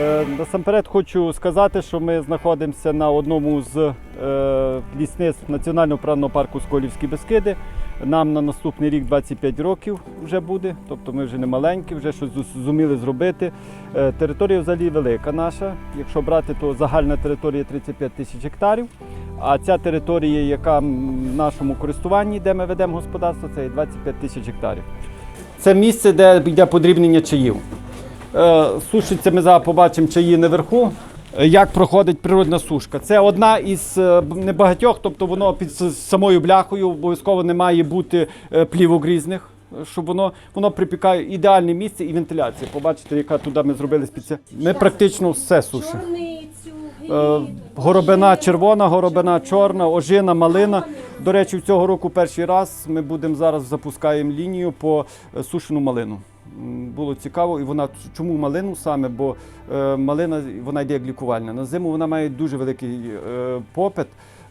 Е, Насамперед хочу сказати, що ми знаходимося на одному з е, лісництв Національного природного парку Сколівські Бескиди. Нам на наступний рік 25 років вже буде, тобто ми вже не маленькі, вже щось зуміли зробити. Е, територія взагалі велика наша. Якщо брати, то загальна територія 35 тисяч гектарів. А ця територія, яка в нашому користуванні, де ми ведемо господарство, це 25 тисяч гектарів. Це місце, де йде подрібнення чаїв. Е, Сушиться ми зараз побачимо чаї наверху. Е, Як проходить природна сушка? Це одна із е, небагатьох, тобто воно під самою бляхою обов'язково не має бути плівок різних, щоб воно воно припікає ідеальне місце і вентиляція. Побачите, яка туди ми зробили спеціально. Ми практично все сушимо. Е. Горобина червона, горобина чорна, ожина, малина. До речі, цього року перший раз ми будемо зараз запускаємо лінію по е, сушену малину. Було цікаво, і вона чому малину саме? Бо е, малина вона йде як лікувальна. На зиму вона має дуже великий е, попит.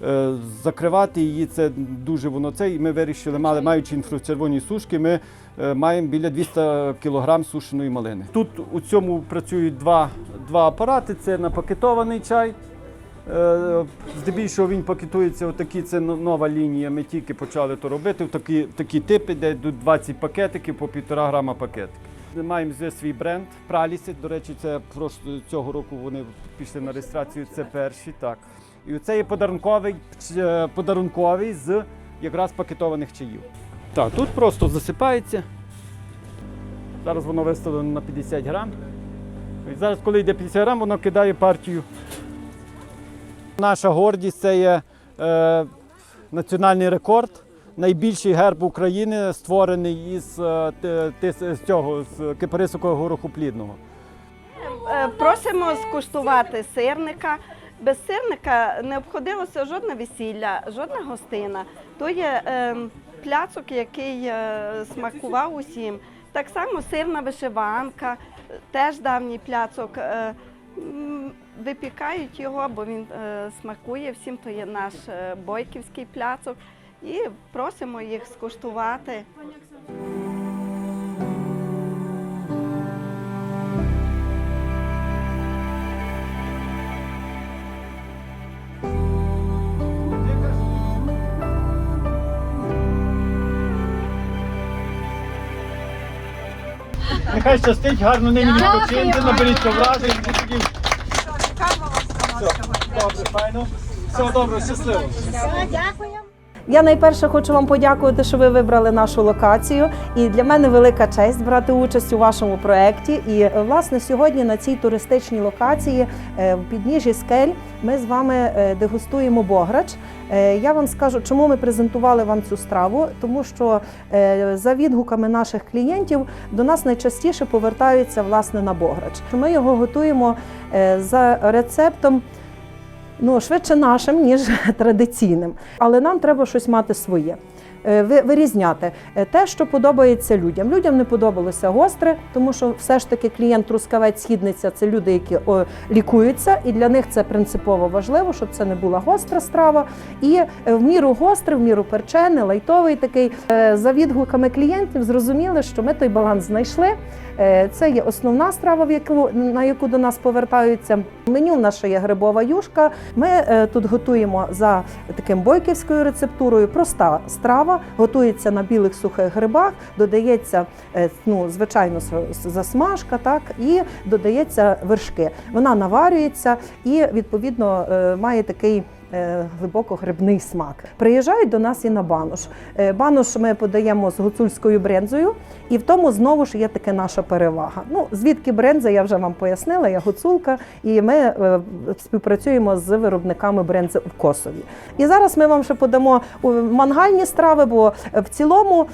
Е, закривати її це дуже воно це. І ми вирішили, мали маючи інфрачервоні сушки, ми маємо біля 200 кг сушеної малини. Тут у цьому працюють два, два апарати: це напакетований чай. Е, Здебільшого він пакетується отакі, це нова лінія. Ми тільки почали то робити. Такі, такі типи, де йдуть 20 пакетиків по півтора грама пакетик. Ми Маємо вже свій бренд Праліси. До речі, це просто цього року вони пішли на реєстрацію. Це перші. Так. І це є подарунковий, е, подарунковий з якраз пакетованих чаїв. Так, тут просто засипається. Зараз воно виставлено на 50 грам. І зараз, коли йде 50 грам, воно кидає партію Наша гордість це є е, національний рекорд. Найбільший герб України створений із, е, з цього з кипарисового гороху плідного. Е, Просимо скуштувати сирника. Без сирника не обходилося жодне весілля, жодна гостина. То є е, пляцок, який е, смакував усім. Так само сирна вишиванка, теж давній пляцок. Е, випікають його, бо він е, смакує всім. То є наш бойківський пляцок. І просимо їх скуштувати. Нехай щастить, гарно нині відпочиньте, наберіться вражень. Добре, файно. Все добре, щасливо. Я найперше хочу вам подякувати, що ви вибрали нашу локацію. І для мене велика честь брати участь у вашому проєкті. І е, власне сьогодні на цій туристичній локації е, в підніжжі скель ми з вами е, дегустуємо бограч. Я вам скажу, чому ми презентували вам цю страву, тому що за відгуками наших клієнтів до нас найчастіше повертаються власне на бограч. Ми його готуємо за рецептом ну, швидше нашим, ніж традиційним. Але нам треба щось мати своє. Е, ви- Вирізняти Е, те, що подобається людям. Людям не подобалося гостре, тому що все ж таки клієнт трускавець східниця це люди, які лікуються, і для них це принципово важливо, щоб це не була гостра страва. І е, в міру гостре, в міру перчений, лайтовий такий. За відгуками клієнтів зрозуміли, що ми той баланс знайшли. Це є основна страва, в яку на яку до нас повертаються. Меню в нас є грибова юшка. Ми тут готуємо за таким бойківською рецептурою. Проста страва готується на білих сухих грибах, додається е, ну, звичайно засмажка, так і додається вершки. Вона наварюється і відповідно е, має такий. Е, Глибоко грибний смак. Приїжджають до нас і на банош. Е, Банош ми подаємо з гуцульською брензою, і в тому знову ж є таке наша перевага. Ну звідки бренза, я вже вам пояснила, я гуцулка, і ми е, співпрацюємо з виробниками брензи в Косові. І зараз ми вам ще подамо мангальні страви, бо в цілому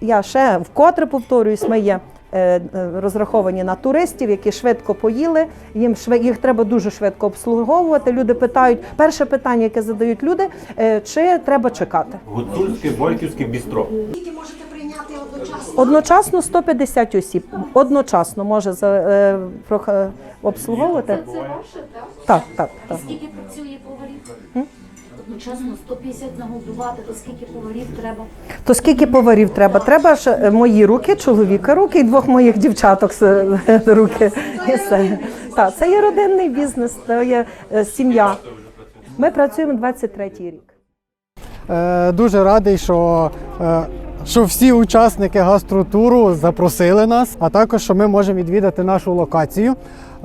я ще вкотре повторююсь, ми є. Е, е, Розраховані на туристів, які швидко поїли. Їм шве- їх треба дуже швидко обслуговувати. Люди питають перше питання, яке задають люди: е, чи треба чекати? Гуцульське Бойківське бістро. Скільки можете прийняти одночасно? Одночасно 150 осіб. Одночасно може за, е, прох- обслуговувати. Це ваше, так? Так, так, так. Скільки працює поварів? Одночасно 150 нагодувати, то скільки поварів треба? То скільки поварів треба? Треба ж е, мої руки, чоловіка руки і двох моїх дівчаток з е, руки. Все. Так, це є родинний бізнес, це є е, сім'я. Ми працюємо 23-й рік. Е, Дуже радий, що, е, що всі учасники гастротуру запросили нас, а також що ми можемо відвідати нашу локацію.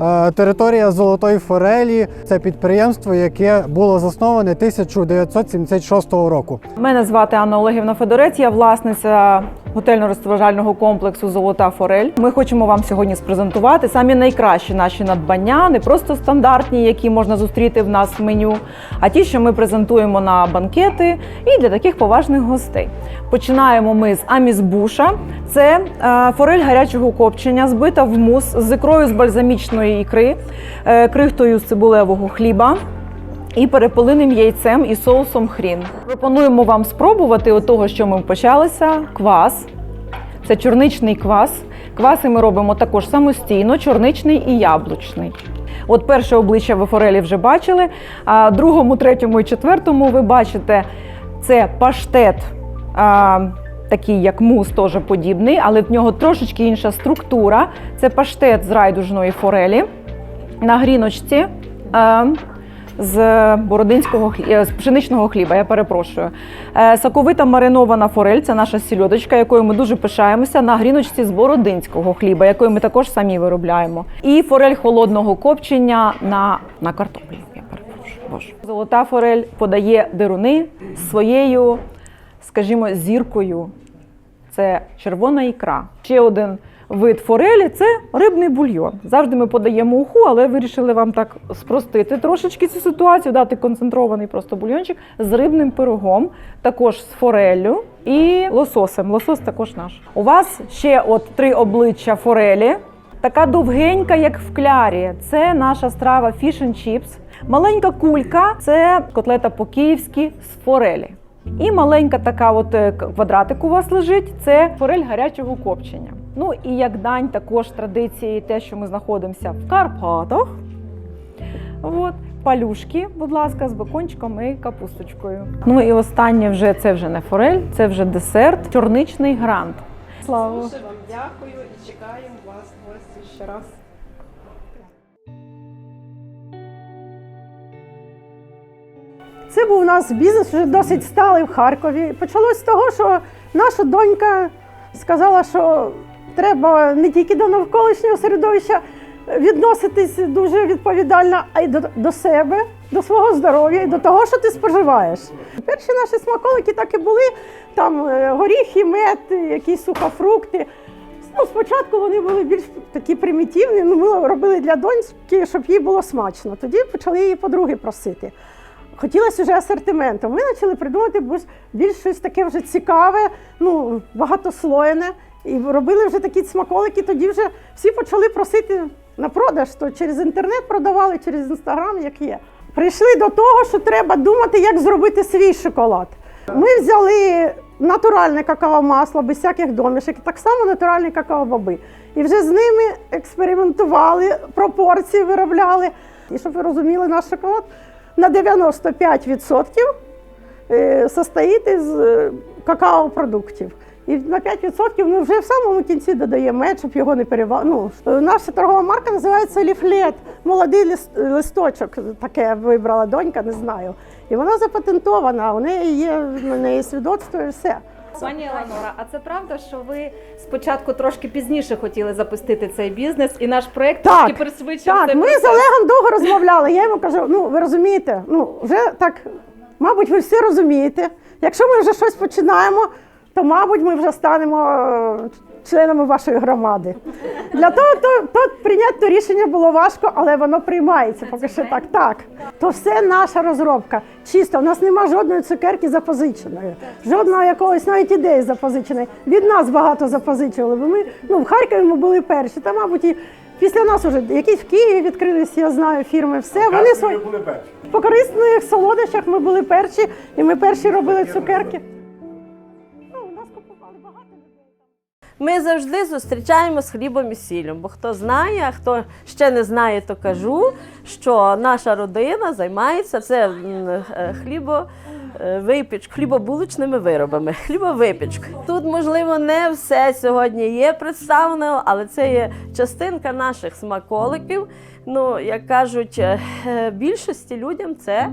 Е, Територія Золотої Форелі це підприємство, яке було засноване 1976 року. Мене звати Анна Олегівна Федорець, я власниця готельно-розважального комплексу Золота Форель. Ми хочемо вам сьогодні спрезентувати самі найкращі наші надбання, не просто стандартні, які можна зустріти в нас в меню, а ті, що ми презентуємо на банкети і для таких поважних гостей. Починаємо ми з амізбуша. Це е, форель гарячого копчення, збита в мус з ікрою з бальзамічної ікри, е, крихтою з цибулевого хліба і перепелиним яйцем і соусом хрін. Пропонуємо вам спробувати от того, що ми почалися. Квас. Це чорничний квас. Кваси ми робимо також самостійно, чорничний і яблучний. От перше обличчя ви форелі вже бачили. А другому, третьому і четвертому ви бачите це паштет. А, Такий як мус, теж подібний, але в нього трошечки інша структура. Це паштет з райдужної форелі на гріночці. З бородинського е, з пшеничного хліба, я перепрошую. Е, Соковита маринована форель це наша сільодочка, якою ми дуже пишаємося на гріночці з бородинського хліба, якою ми також самі виробляємо. І форель холодного копчення на, на картоплі. Я перепрошую. Боже. Золота форель подає дируни своєю, скажімо, зіркою. Це червона ікра. Ще один вид форелі це рибний бульйон. Завжди ми подаємо уху, але вирішили вам так спростити трошечки цю ситуацію, дати концентрований просто бульйончик з рибним пирогом, також з фореллю і лососем. Лосос також наш. У вас ще от три обличчя форелі. Така довгенька, як в клярі. Це наша страва fish and chips. Маленька кулька це котлета по-київськи з форелі. І маленька така от е, квадратик у вас лежить це форель гарячого копчення. Ну і як дань також традиції, те, що ми знаходимося в Карпатах. От. Палюшки, будь ласка, з бекончиком і капусточкою. Ну і останнє вже це вже не форель, це вже десерт, чорничний грант. Слава! Дуже вам дякую і чекаємо вас в гості ще раз. Це був у нас бізнес вже досить сталий в Харкові. Почалось з того, що наша донька сказала, що треба не тільки до навколишнього середовища відноситись дуже відповідально, а й до, до себе, до свого здоров'я і до того, що ти споживаєш. Перші наші смаколики так і були: там е, горіхи, мед, якісь сухофрукти. Ну, спочатку вони були більш такі примітивні, ну, ми робили для доньки, щоб їй було смачно. Тоді почали її подруги просити. Хотілося вже асортименту. Ми почали придумати більш- щось таке вже цікаве, ну, багатослойне. І робили вже такі смаколики, тоді вже всі почали просити на продаж, то через інтернет продавали, через інстаграм, як є. Прийшли до того, що треба думати, як зробити свій шоколад. Ми взяли натуральне какао-масло без всяких домішок, так само натуральні какао-боби. І вже з ними експериментували, пропорції виробляли. І щоб ви розуміли, наш шоколад на 95% е, состоїть із е, какао-продуктів. І на 5% ми вже в самому кінці додаємо мед, щоб його не перевал... Ну, наша торгова марка називається Ліфлет. Молодий лист- листочок. Таке вибрала донька, не знаю. І вона запатентована, у неї є у неї свідоцтво і все. Пані Еланора, а це правда, що ви спочатку трошки пізніше хотіли запустити цей бізнес, і наш проект Так, трошки пришвидшив Так, цей ми процес? з Олегом довго розмовляли. Я йому кажу: ну ви розумієте, ну вже так, мабуть, ви всі розумієте. Якщо ми вже щось починаємо, то мабуть ми вже станемо е, членами вашої громади. Для того то, то прийняти то рішення було важко, але воно приймається. Поки що так. Так. То все наша розробка. Чисто, у нас нема жодної цукерки запозиченої, жодного якогось навіть ідеї запозиченої. Від нас багато запозичували. Бо ми ну, в Харкові ми були перші, та, мабуть, і після нас вже якісь в Києві відкрилися, я знаю, фірми. Все, вони свої. були перші. По корисних солодощах ми були перші, і ми перші робили цукерки. Ми завжди зустрічаємо з хлібом і сіллю. Бо хто знає, а хто ще не знає, то кажу, що наша родина займається це е, хлібо. е, Випіч, хлібобулочними виробами, хлібовипічка. Тут, можливо, не все сьогодні є представлено, але це є частинка наших смаколиків. Ну, як кажуть, е, більшості людям це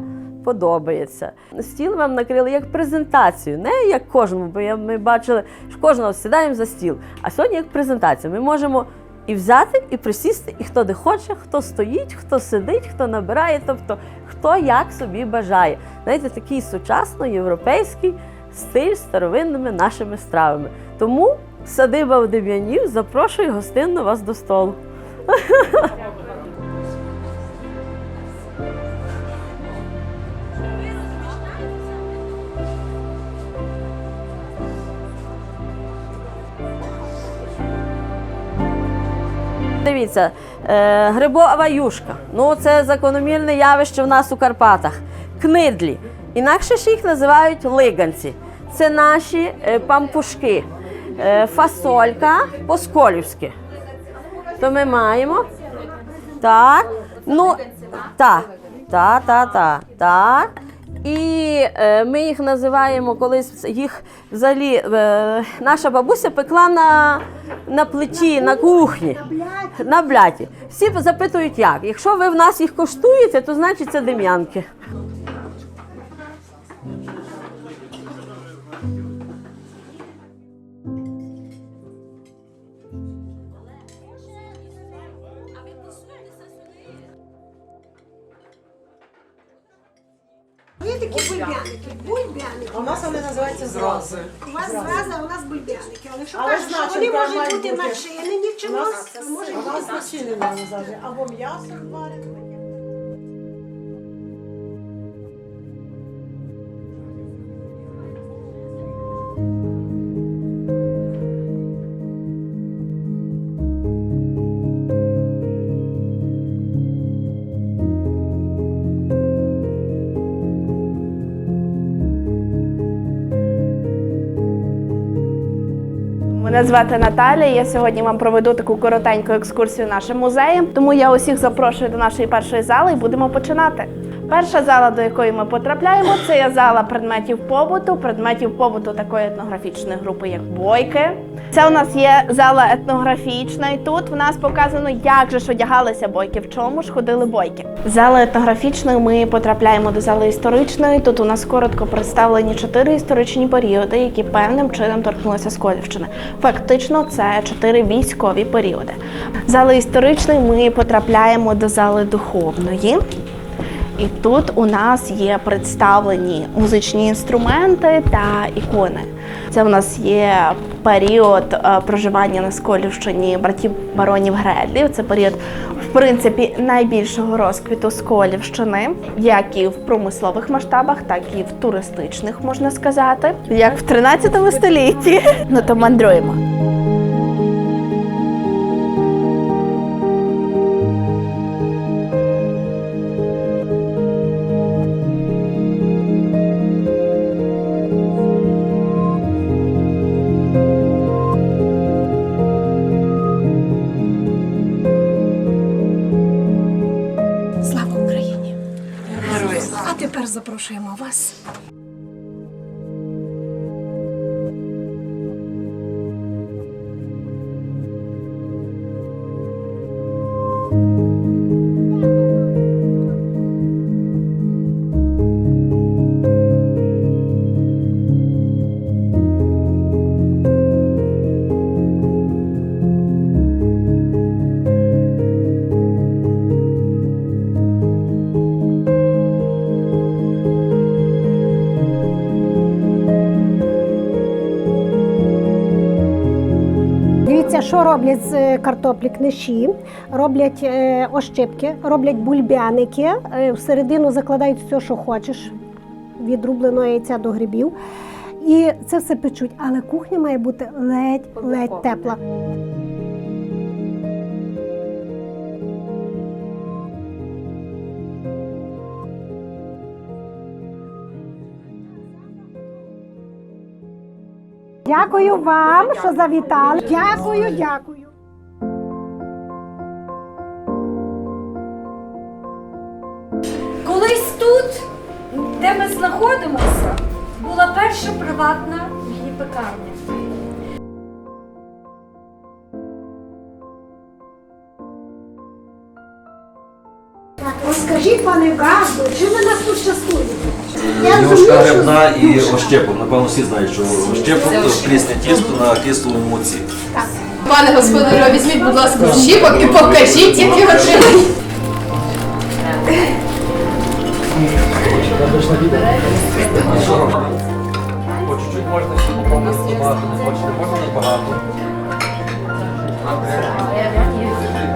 подобається. Стіл вам накрили як презентацію, не як кожному, бо ми бачили, що кожного сідаємо за стіл. А сьогодні як презентацію. Ми можемо і взяти, і присісти, і хто де хоче, хто стоїть, хто сидить, хто набирає, тобто хто як собі бажає. Знаєте, такий сучасно європейський стиль з старовинними нашими стравами. Тому садиба в Дем'янів запрошую гостинно вас до столу. Дивіться, е, грибова юшка. Ну, це закономірне явище в нас у Карпатах. Книдлі. Інакше ж їх називають лиганці. Це наші е, пампушки. Е, фасолька по-сколівськи. То ми маємо. Так. Ну, так, так, так, так, так. І е, ми їх називаємо колись їх взагалі. Е, наша бабуся пекла на, на плечі, на кухні. На бляті. Всі запитують, як. Якщо ви в нас їх коштуєте, то значить це дем'янки. Бульбяники. Бульбяники. У нас вони називаються зрази. У вас зрази, а у нас бульбяники. Але що Але кажуть, що вони можуть має бути бути. начинені чимось, а може У нас бути начинені завжди. Або м'ясо варене. Мене звати Наталя. Я сьогодні вам проведу таку коротеньку екскурсію нашим музеєм. Тому я усіх запрошую до нашої першої зали і будемо починати. Перша зала, до якої ми потрапляємо, це є зала предметів побуту, предметів побуту такої етнографічної групи, як бойки. Це у нас є зала етнографічна, і тут в нас показано, як же ж одягалися бойки, в чому ж ходили бойки. З Зали етнографічної ми потрапляємо до зали історичної. Тут у нас коротко представлені чотири історичні періоди, які певним чином торкнулися Сколівщини. Фактично, це чотири військові періоди. Зали історичної ми потрапляємо до зали духовної. І тут у нас є представлені музичні інструменти та ікони. Це у нас є період е, проживання на Сколівщині братів баронів Гредлів. Це період, в принципі, найбільшого розквіту Сколівщини, як і в промислових масштабах, так і в туристичних, можна сказати, як в 13 столітті. Ну то мандруємо. Запрошуємо вас. З картоплі книші, роблять е, ощипки, роблять бульбяники, е, всередину закладають все, що хочеш, від рубленого яйця до грибів. І це все печуть, але кухня має бути ледь-ледь тепла. Дякую вам, що завітали. Дякую, дякую. Де ми знаходимося, була перша приватна пекарня. Розкажіть, пане Газду, чим ви нас тут частуєте? Я Юшка розумію, що грибна і ощепок. Напевно, всі знають, що ощепок це прісне тісто на кислому муці. Пане господарю, візьміть, будь ласка, щіпок і покажіть, як його тримають. По чуть-чуть можна ще попробувати багато, не хочете, можна не багато.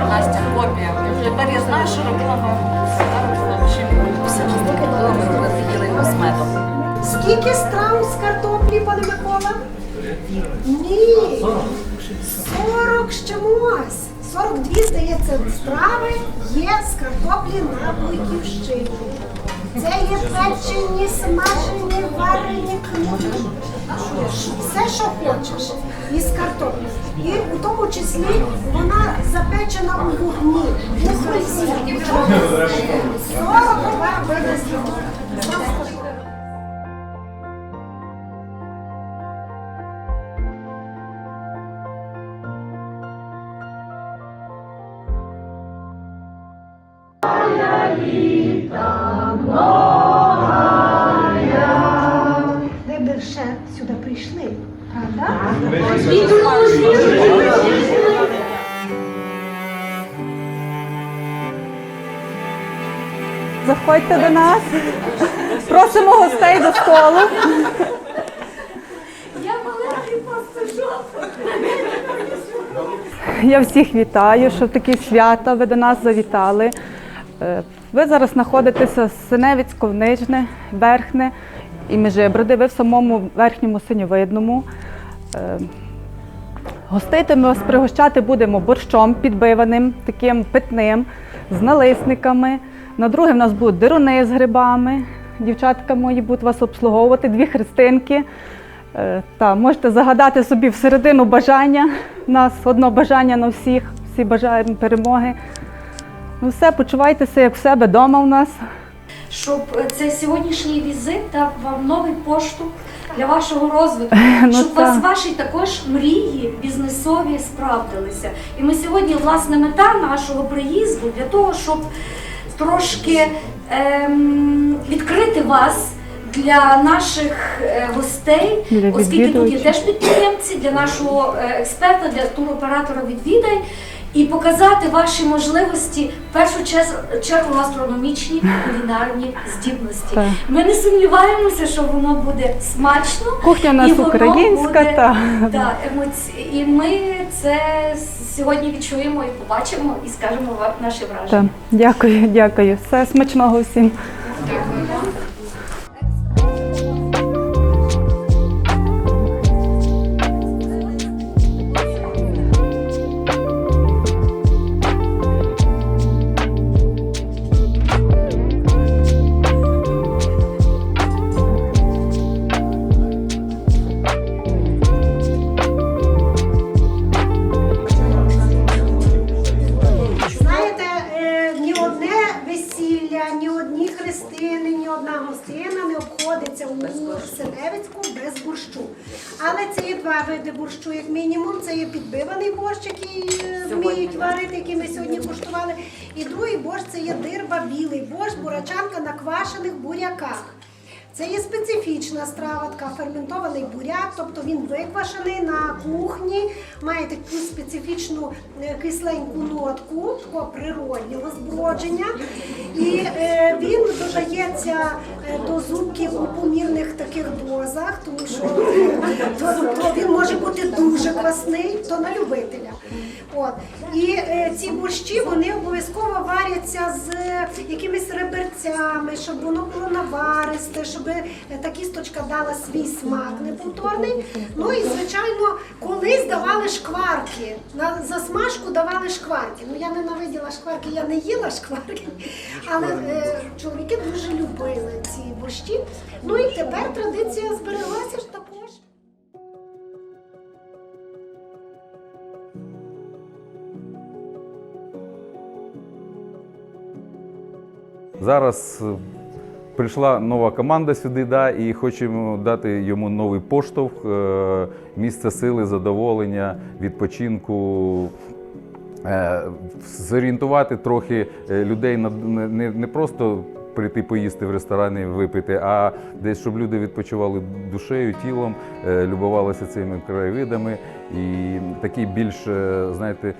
Настя копія. Тепер я знаю, що робила медом. Скільки страв з картоплі, пане Микола? Ні. 40 з чимось. 42, здається, страви є з картоплі на Бойківщині. Це є печені, смажені, варені, книги, Все, що хочеш із картоплі. І у тому числі вона запечена у вогні. Не хрусті. 42 види Заходьте до нас. Просимо гостей до столу. Я маленький пастушок. Я всіх вітаю, що в такі свята ви до нас завітали. Е, Ви зараз знаходитеся в Синевицько, Нижне, Верхне і Межиброди. Ви в самому верхньому синьовидному. Е, Гостити ми вас пригощати будемо борщом підбиваним, таким питним, з налисниками. На друге в нас будуть дируни з грибами. Дівчатка мої будуть вас обслуговувати, дві христинки. Е, Та, можете загадати собі всередину бажання. У нас одно бажання на всіх, всі бажаємо перемоги. Ну все, почувайтеся як в себе вдома у нас. Щоб е, цей сьогоднішній візит дав вам новий поштовх для вашого розвитку, Ну, щоб вас ваші також мрії бізнесові справдилися. І ми сьогодні, власне, мета нашого приїзду для того, щоб трошки ем, відкрити вас. Для наших е, гостей, Для оскільки тут є теж підприємці, для нашого е, експерта, для туроператора відвідай і показати ваші можливості в першу чес- чергу гастрономічні кулінарні здібності. Так. Ми не сумніваємося, що воно буде смачно. Кухня нас і воно українська, буде, та. да, емоці... І ми це сьогодні відчуємо і побачимо, і скажемо вам наші враження. Та, дякую, дякую. Все смачного всім. Знаєте, борщ це є дирба білий борщ, бурачанка на квашених буряках. Це є специфічна страва, така ферментований буряк, тобто він виквашений на кухні, має таку специфічну е, кисленьку нотку, такого природнього збродження. І е, він додається е, до зубків у помірних таких дозах, тому що то, то він може бути дуже квасний, то на любителя. От. І е, ці борщі вони обов'язково варяться з якимись реберцями, щоб воно було наваристе, щоб Е, та кісточка дала свій смак неповторний. Ну і звичайно, колись давали шкварки. На засмажку давали шкварки. Ну я ненавиділа шкварки, я не їла шкварки, але е, чоловіки дуже любили ці борщі. Ну і тепер традиція збереглася ж також. Зараз прийшла нова команда сюди, да, і хочемо дати йому новий поштовх, е, місце сили, задоволення, відпочинку. Е, Зорієнтувати трохи е, людей на не- просто прийти поїсти в ресторани, випити, а десь, щоб люди відпочивали душею, тілом, любувалися цими краєвидами і такий більш, знаєте,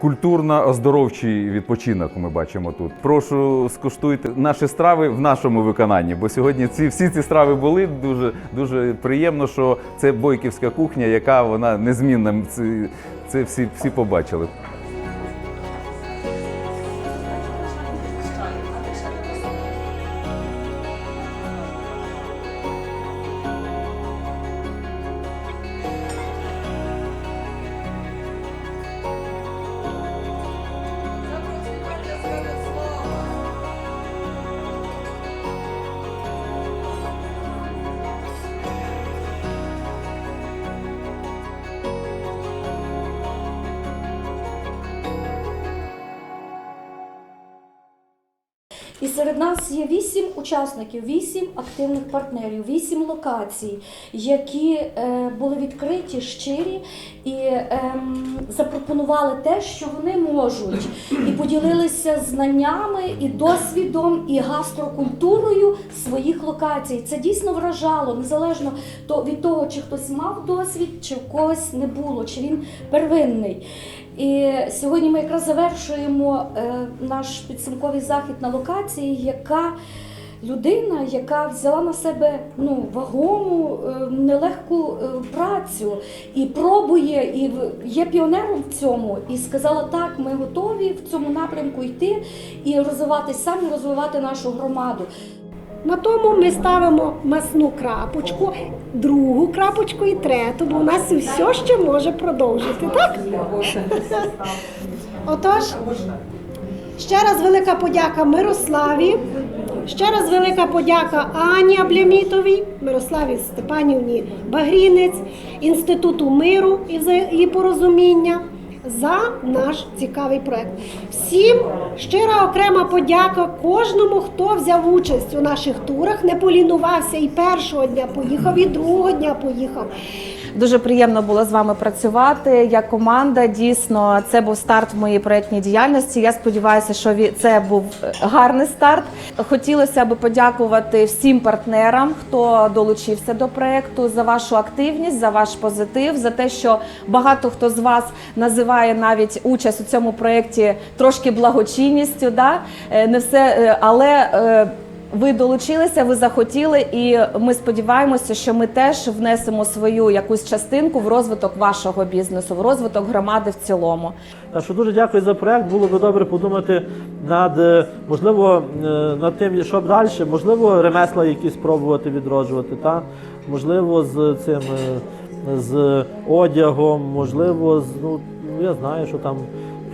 культурно-оздоровчий відпочинок ми бачимо тут. Прошу скуштуйте наші страви в нашому виконанні, бо сьогодні ці всі ці страви були дуже дуже приємно, що це бойківська кухня, яка вона незмінна. Це, це всі, всі побачили. І серед нас є вісім учасників, вісім активних партнерів, вісім локацій, які е, були відкриті, щирі і ем, запропонували те, що вони можуть, і поділилися знаннями, і досвідом, і гастрокультурою своїх локацій. Це дійсно вражало, незалежно від того, чи хтось мав досвід, чи в когось не було, чи він первинний. І сьогодні ми якраз завершуємо е, наш підсумковий захід на локації, яка людина, яка взяла на себе ну, вагому, е, нелегку е, працю і пробує, і є піонером в цьому, і сказала, так, ми готові в цьому напрямку йти і розвиватись самі, розвивати нашу громаду. На тому ми ставимо масну крапочку, другу крапочку і трету, бо у нас все ще може продовжити, так? Отож, ще раз велика подяка Мирославі, ще раз велика подяка Ані Аблямітовій, Мирославі Степанівні Багрінець, Інституту миру і порозуміння за наш цікавий проект. Всім щира окрема подяка кожному, хто взяв участь у наших турах, не полінувався і першого дня поїхав, і другого дня поїхав. Дуже приємно було з вами працювати як команда. Дійсно, це був старт в моїй проєктній діяльності. Я сподіваюся, що це був е, гарний старт. Хотілося б подякувати всім партнерам, хто долучився до проєкту, за вашу активність, за ваш позитив, за те, що багато хто з вас називає навіть участь у цьому проєкті трошки благочинністю. Да? Е, Не все, е, але. Ви долучилися, ви захотіли, і ми сподіваємося, що ми теж внесемо свою якусь частинку в розвиток вашого бізнесу, в розвиток громади в цілому. Так що дуже дякую за проект. Було би добре подумати над е, можливо е, над тим, що далі, можливо, ремесла якісь спробувати відроджувати, та можливо, з цим е, з одягом, можливо, з ну я знаю, що там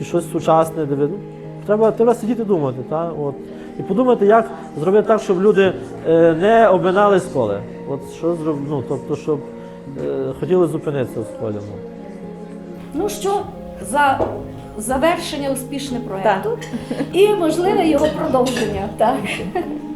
щось сучасне, диви. Ну, треба, треба сидіти думати, та от. І подумати, як зробити так, щоб люди е, не обминали школи. От що зроб... ну, тобто, щоб е, хотіли зупинитися в школі. Ну. Що, за завершення успішне проекту і можливе його продовження. Так.